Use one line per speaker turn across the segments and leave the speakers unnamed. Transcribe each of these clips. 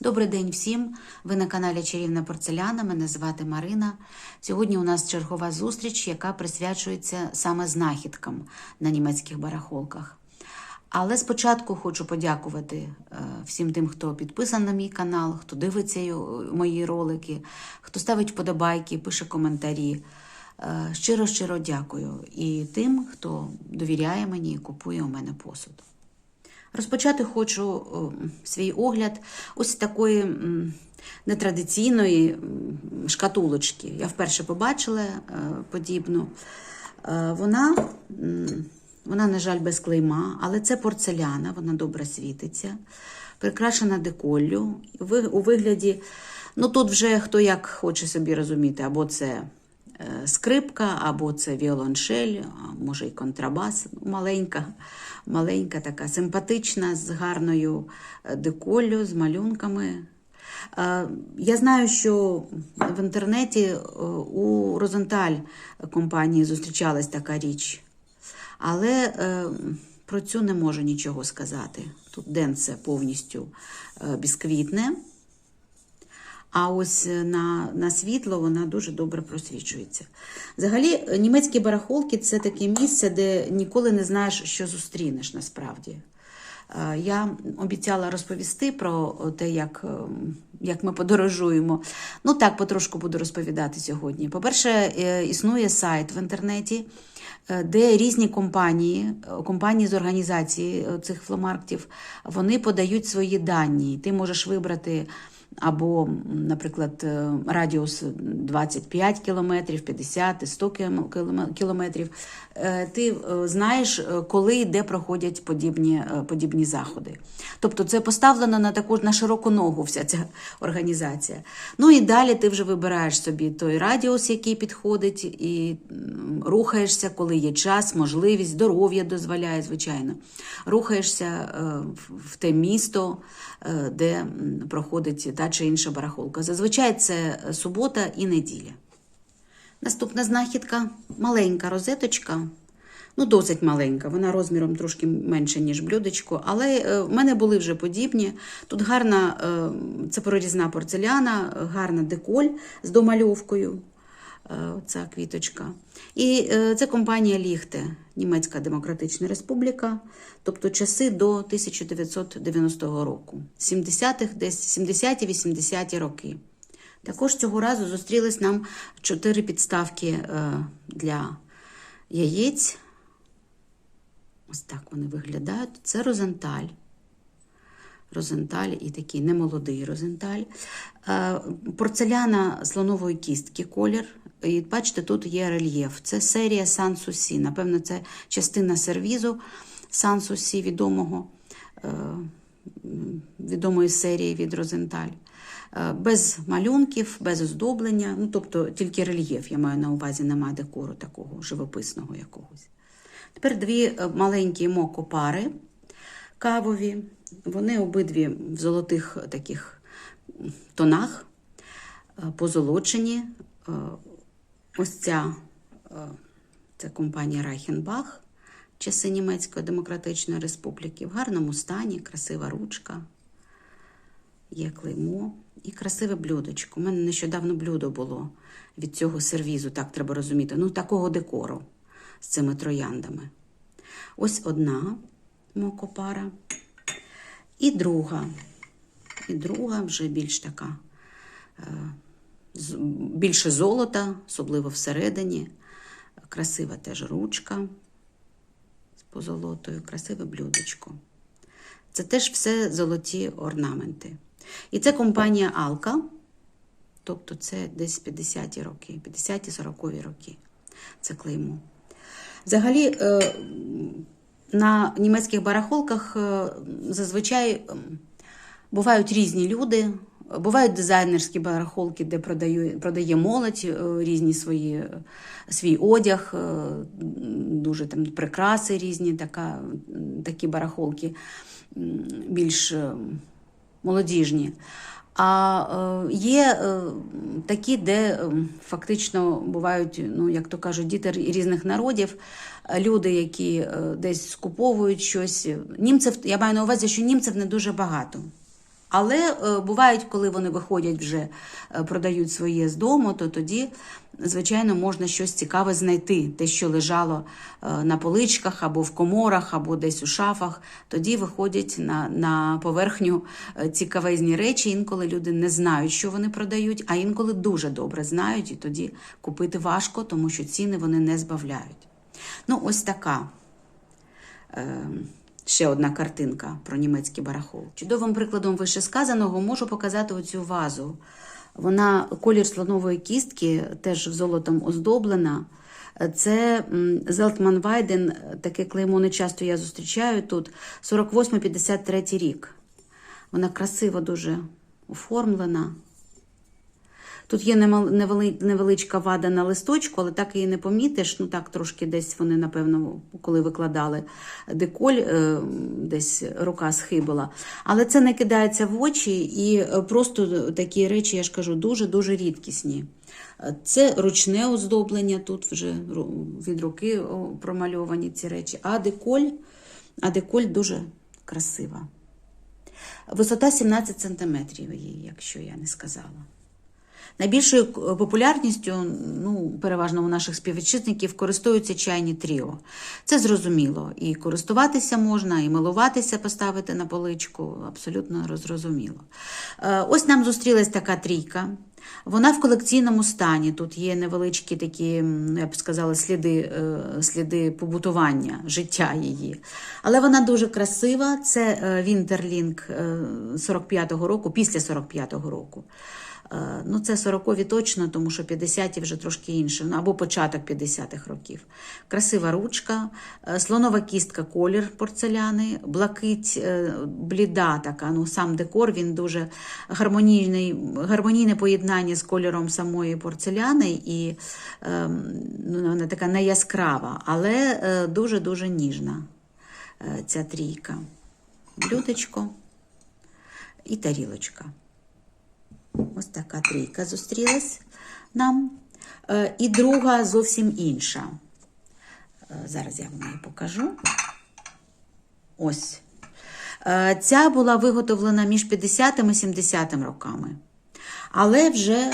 Добрий день всім! Ви на каналі Чарівна Порцеляна. Мене звати Марина. Сьогодні у нас чергова зустріч, яка присвячується саме знахідкам на німецьких барахолках. Але спочатку хочу подякувати е, всім тим, хто підписаний на мій канал, хто дивиться мої ролики, хто ставить вподобайки, пише коментарі. Е, Щиро-щиро дякую і тим, хто довіряє мені і купує у мене посуд. Розпочати хочу свій огляд ось такої нетрадиційної шкатулочки. Я вперше побачила е, подібну. Е, Вона, вона, на жаль, без клейма, але це порцеляна, вона добре світиться, прикрашена деколлю. У вигляді, ну тут вже хто як хоче собі розуміти, або це скрипка, або це віолоншель, а може і контрабас, маленька, маленька така, симпатична, з гарною е, деколлю, з малюнками. Е, Я знаю, що в інтернеті е, у Розенталь компанії зустрічалась така річ, але е, про цю не можу нічого сказати. Тут денце повністю е, бісквітне. А ось е, на, на світло вона дуже добре просвічується. Взагалі, е, німецькі барахолки це таке місце, де ніколи не знаєш, що зустрінеш насправді. Е, Я обіцяла розповісти про те, як, як ми подорожуємо. Ну так, потрошку буду розповідати сьогодні. По-перше, існує сайт в інтернеті, де різні компанії, компанії з організації цих фломарктів, вони подають свої дані. Ти можеш вибрати або, наприклад, е, радіус 25 кілометрів, 50, 100 кілометрів. Е, Ти е, знаєш, коли і де проходять подібні, подібні заходи. Тобто це поставлено на таку на широку ногу вся ця організація. Ну і далі ти вже вибираєш собі той радіус, який підходить, і рухаєшся, коли є час, можливість, здоров'я дозволяє, звичайно. Рухаєшся в- те місто, де проходить та чи інша барахолка. Зазвичай це субота і неділя. Наступна знахідка маленька розеточка. Ну, досить маленька, вона розміром трошки менше, ніж блюдечко, але е, в мене були вже подібні. Тут гарна е, це прорізна порцеляна, е, гарна деколь з домальовкою. Е, Ця квіточка. І е, це компанія Ліхте, Німецька Демократична Республіка, тобто часи до 1990 року, 70-х, десь 70-80-ті роки. Також цього разу зустрілись нам чотири підставки е, для яєць. Ось так вони виглядають. Це розенталь. Розенталь і такий немолодий розенталь. Порцеляна слонової кістки колір. І бачите, тут є рельєф. Це серія Сан Сусі. Напевно, це частина сервізу Сан Сусі відомого, е, відомої серії від Розенталь. Е, Без малюнків, без оздоблення, ну тобто тільки рельєф, я маю на увазі, немає декору такого живописного якогось. Тепер дві е, маленькі мокопари кавові. Вони обидві в золотих таких тонах, позолочені. Ось ця це компанія Райхенбах, часи Німецької Демократичної Республіки. В гарному стані, красива ручка, є клеймо і красиве блюдечко. У мене нещодавно блюдо було від цього сервізу, так треба розуміти. Ну, такого декору з цими трояндами. Ось одна мокопара. І друга. І друга вже більш така, е, більше золота, особливо всередині. Красива теж ручка з позолотою, красиве блюдечко. Це теж все золоті орнаменти. І це компанія Алка, тобто це десь 50-ті роки, 50-40-ві роки. Це клеймо. Взагалі, е, на німецьких барахолках е, зазвичай бувають різні люди. Бувають дизайнерські барахолки, де продаю, продає молодь е, різні свої, свій одяг, е, дуже там прикраси різні, така, такі барахолки більш е, молодіжні. А є такі, де фактично бувають, ну як то кажуть, діти різних народів, люди, які десь скуповують щось. Німців, я маю на увазі, що німців не дуже багато. Але е, бувають, коли вони виходять вже, е, продають своє з дому, то тоді, звичайно, можна щось цікаве знайти, те, що лежало е, на поличках або в коморах, або десь у шафах. Тоді виходять на, на поверхню цікавезні речі. Інколи люди не знають, що вони продають, а інколи дуже добре знають, і тоді купити важко, тому що ціни вони не збавляють. Ну, ось така. Е, Ще одна картинка про німецький барахол. Чудовим прикладом вищесказаного можу показати оцю вазу. Вона колір слонової кістки, теж золотом оздоблена. Це Зелтман Вайден, таке клеймо не часто я зустрічаю тут. 48-53 рік. Вона красиво дуже оформлена. Тут є невеличка вада на листочку, але так її не помітиш. Ну так трошки десь вони, напевно, коли викладали деколь, е, десь рука схибила. Але це не кидається в очі, і е, просто такі речі, я ж кажу, дуже-дуже рідкісні. Це ручне оздоблення, тут вже від руки промальовані ці речі. А деколь, а деколь дуже красива. Висота 17 сантиметрів її, якщо я не сказала. Найбільшою популярністю, ну, переважно у наших співвітчизників, користуються чайні тріо. Це зрозуміло. І користуватися можна, і милуватися, поставити на поличку. Абсолютно зрозуміло. Е, Ось нам зустрілась така трійка. Вона в колекційному стані. Тут є невеличкі такі, я б сказала, сліди, е, сліди побутування, життя її. Але вона дуже красива. Це е, Вінтерлінг е, 45-го року, після 45-го року. Е, Ну, це 40-ві точно, тому що 50-ті вже трошки інше, ну, або початок 50-х років. Красива ручка, е, слонова кістка, колір порцеляни, блакить, е, бліда така. Ну, сам декор він дуже гармонійний, гармонійне поєднання з кольором самої порцеляни, і е, ну, вона така не яскрава, але дуже-дуже ніжна ця трійка. Блюдечко і тарілочка. Ось така трійка зустрілась нам. Е, І друга зовсім інша. Е, Зараз я вам її покажу. Ось. Е, Ця була виготовлена між 50 і 70 роками. Але вже,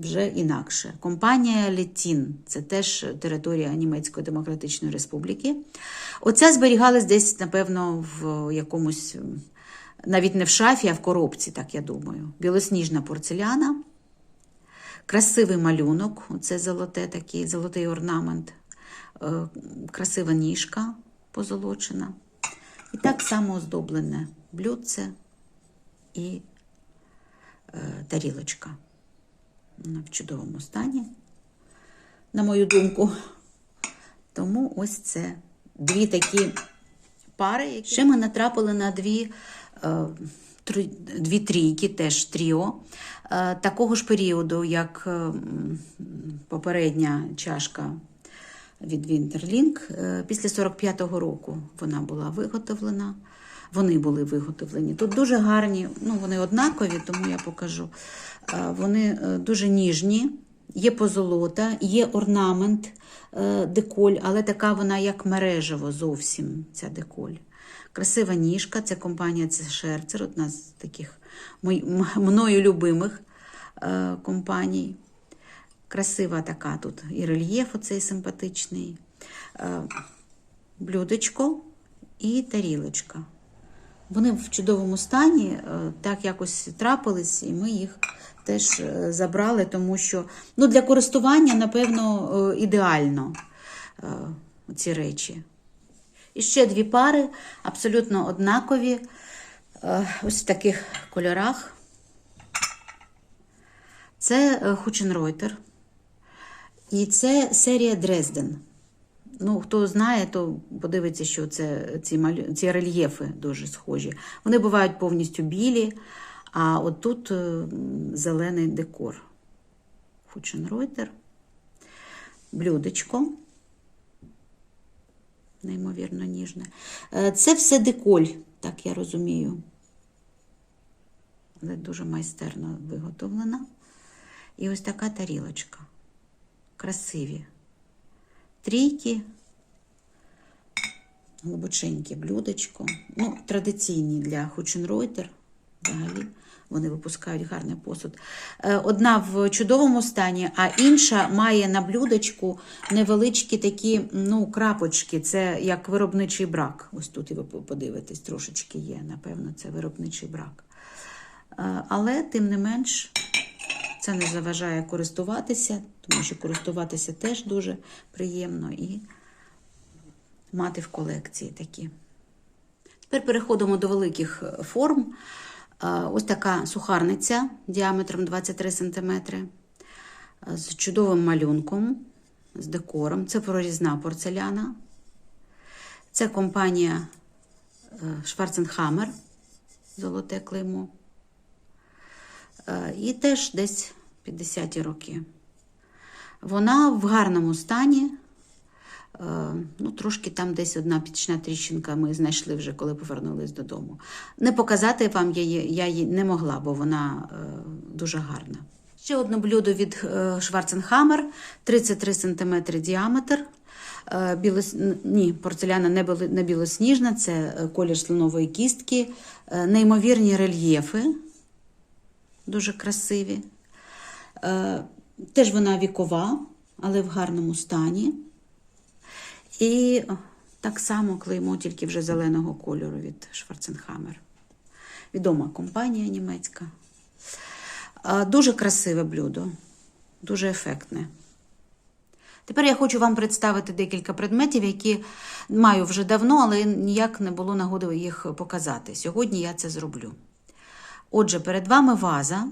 вже інакше. Компанія Летін, це теж територія Німецької Демократичної Республіки. Оця зберігалась десь, напевно, в якомусь навіть не в шафі, а в коробці, так я думаю. Білосніжна порцеляна, красивий малюнок, оце золоте такий, золотий орнамент, е, красива ніжка позолочена. І так само оздоблене блюдце і е, тарілочка. Вона в чудовому стані, на мою думку. Тому ось це дві такі пари. Які... Ще ми натрапили на дві, дві трійки, теж тріо, е, такого ж періоду, як е, попередня чашка від Вінтерлінг. Е, Після 45-го року вона була виготовлена. Вони були виготовлені. Тут дуже гарні, ну вони однакові, тому я покажу. Е, Вони е, дуже ніжні, є позолота, є орнамент е, деколь, але така вона як мережево зовсім ця деколь. Красива ніжка, це компанія Шерцер, одна з таких мною любимих е, компаній. Красива така тут і рельєф оцей симпатичний, е, блюдечко і тарілочка. Вони в чудовому стані, е, так якось трапились, і ми їх теж забрали, тому що ну, для користування, напевно, ідеально ці речі. І ще дві пари, абсолютно однакові, е, ось в таких кольорах. Це е, Хученройтер. І це серія Дрезден. Ну, хто знає, то подивиться, що це, ці, малю... ці рельєфи дуже схожі. Вони бувають повністю білі, а от тут е, зелений декор. Хученройтер. Блюдечко. Неймовірно ніжне. Е, Це все деколь, так я розумію. Але дуже майстерно виготовлена. І ось така тарілочка. Красиві. Трійки, глибоченьке блюдечко. Ну, традиційні для Хученройтер. Взагалі. Вони випускають гарний посуд. Е, Одна в чудовому стані, а інша має на блюдечку невеличкі такі ну, крапочки. Це як виробничий брак. Ось тут і ви подивитесь, трошечки є, напевно, це виробничий брак. Е, Але, тим не менш, це не заважає користуватися, тому що користуватися теж дуже приємно і мати в колекції такі. Тепер переходимо до великих е, форм. Е, Ось така сухарниця діаметром 23 см з чудовим малюнком, з декором. Це прорізна порцеляна. Це компанія е, Schwarzenhammer, золоте клеймо. Е, І теж десь 50-ті роки. Вона в гарному стані. Е, Ну, трошки там десь одна пічна тріщинка ми знайшли вже, коли повернулись додому. Не показати вам її я її не могла, бо вона е, дуже гарна. Ще одне блюдо від е, 33 см діаметр. Е, Білос... Ні, порцеляна не, білосніжна, це колір слонової кістки, неймовірні рельєфи, дуже красиві. Теж вона вікова, але в гарному стані. І так само клеймо, тільки вже зеленого кольору від Schwarzenhammer. Відома компанія німецька. Дуже красиве блюдо, дуже ефектне. Тепер я хочу вам представити декілька предметів, які маю вже давно, але ніяк не було нагоди їх показати. Сьогодні я це зроблю. Отже, перед вами ваза.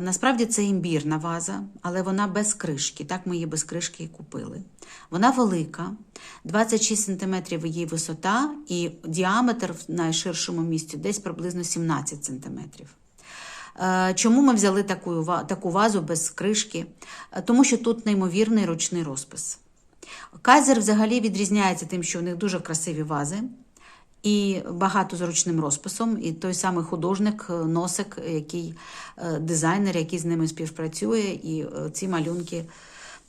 Насправді це імбірна ваза, але вона без кришки. Так ми її без кришки і купили. Вона велика, 26 см її висота і діаметр в найширшому місці десь приблизно 17 см. Е, Чому ми взяли таку, таку вазу без кришки? Е, Тому що тут неймовірний ручний розпис. Кайзер взагалі відрізняється тим, що у них дуже красиві вази і багато з ручним розписом. І той самий художник, е, носик, який е, дизайнер, який з ними співпрацює, і е, ці малюнки,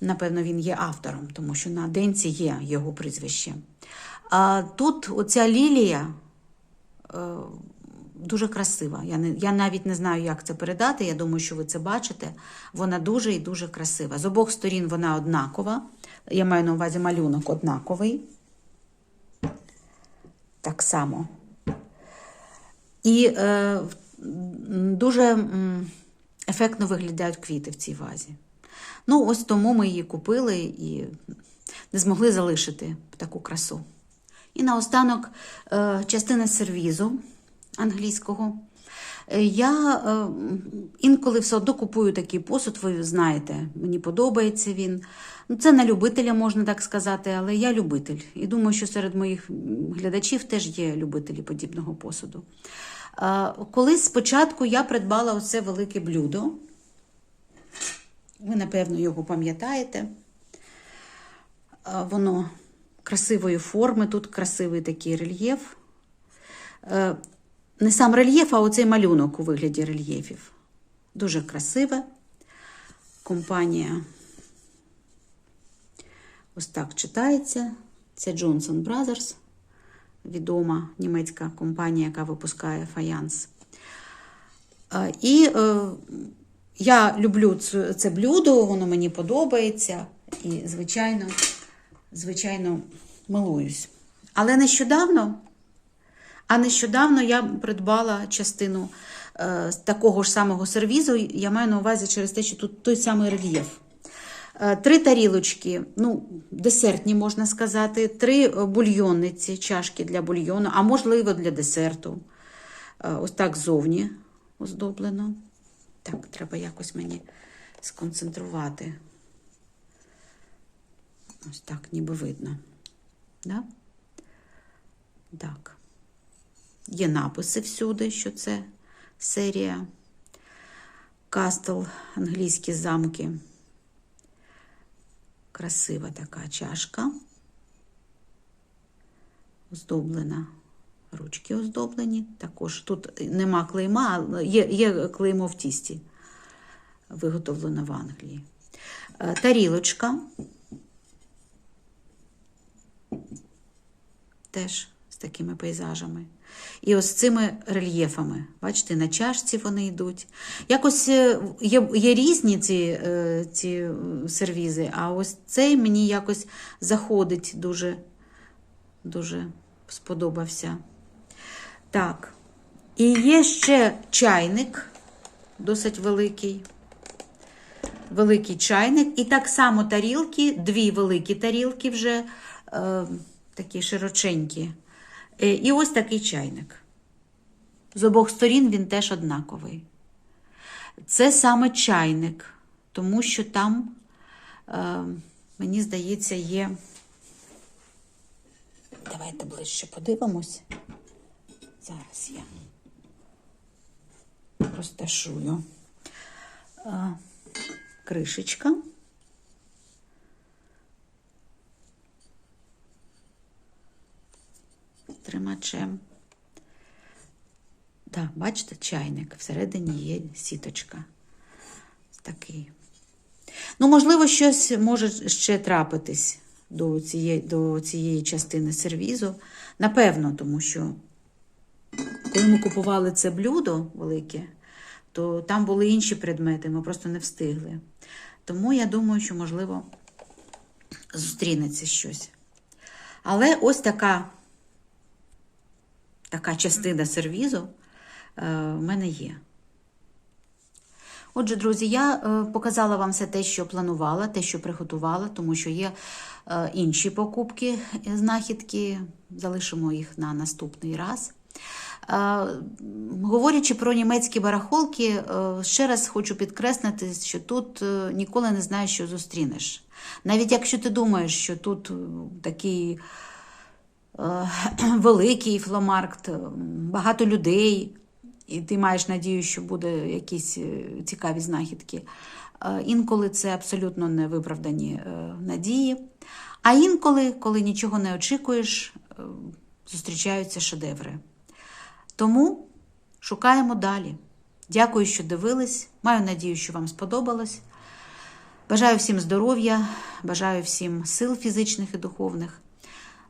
напевно, він є автором, тому що на денці є його прізвище. А тут оця лілія дуже красива. Я, не, я навіть не знаю, як це передати. Я думаю, що ви це бачите. Вона дуже і дуже красива. З обох сторін вона однакова. Я маю на увазі малюнок однаковий. Так само. І е, дуже ефектно виглядають квіти в цій вазі. Ну, ось тому ми її купили і не змогли залишити таку красу. І наостанок е, частина сервізу англійського. Е, Я е, інколи все одно купую такий посуд, ви знаєте, мені подобається він. Ну, Це на любителя, можна так сказати, але я любитель. І думаю, що серед моїх глядачів теж є любителі подібного посуду. Е, Колись спочатку я придбала оце велике блюдо. Ви, напевно, його пам'ятаєте. Воно красивої форми, тут красивий такий рельєф. Не сам рельєф, а оцей малюнок у вигляді рельєфів. Дуже красиве. Компанія ось так читається. Це Johnson Brothers, відома німецька компанія, яка випускає фаянс. І е, я люблю це, це блюдо, воно мені подобається. І, звичайно, звичайно, милуюсь. Але нещодавно, а нещодавно я придбала частину е, такого ж самого сервізу. Я маю на увазі через те, що тут той самий рельєф. Е, Три тарілочки, ну, десертні, можна сказати, три е, бульйонниці, чашки для бульйону, а можливо для десерту. Е, Ось так ззовні оздоблено. Так, треба якось мені сконцентрувати. Ось так, ніби видно. Да? Так. Є написи всюди, що це серія Кастл, англійські замки. Красива така чашка. Оздоблена. Ручки оздоблені. Також тут нема клейма, але є, є клеймо в тісті. Виготовлено в Англії. Е, Тарілочка. Теж з такими пейзажами. І ось цими рельєфами. Бачите, на чашці вони йдуть. Якось е, є, є різні ці, е, ці сервізи, а ось цей мені якось заходить дуже, дуже сподобався. Так. І є ще чайник, досить великий. Великий чайник. І так само тарілки, дві великі тарілки вже е, такі широченькі. Е, і ось такий чайник. З обох сторін він теж однаковий. Це саме чайник, тому що там, е, мені здається, є. Давайте ближче подивимось. Зараз я розташую. Е, кришечка. Тримачем. Так, бачите, чайник. Всередині є сіточка. Такий. Ну, можливо, щось може ще трапитись до цієї, до цієї частини сервізу. Напевно, тому що коли ми купували це блюдо велике, то там були інші предмети, ми просто не встигли. Тому я думаю, що, можливо, зустрінеться щось. Але ось така, така частина сервізу е, в мене є. Отже, друзі, я е, показала вам все те, що планувала, те, що приготувала, тому що є е, інші покупки, знахідки, залишимо їх на наступний раз. Говорячи про німецькі барахолки, ще раз хочу підкреслити, що тут ніколи не знаєш, що зустрінеш. Навіть якщо ти думаєш, що тут такий великий фломаркт, е, багато людей, і ти маєш надію, що буде якісь е, цікаві знахідки. Е, Інколи це абсолютно невиправдані е, надії. А інколи, коли нічого не очікуєш, е, зустрічаються шедеври. Тому шукаємо далі. Дякую, що дивились. Маю надію, що вам сподобалось. Бажаю всім здоров'я, бажаю всім сил фізичних і духовних.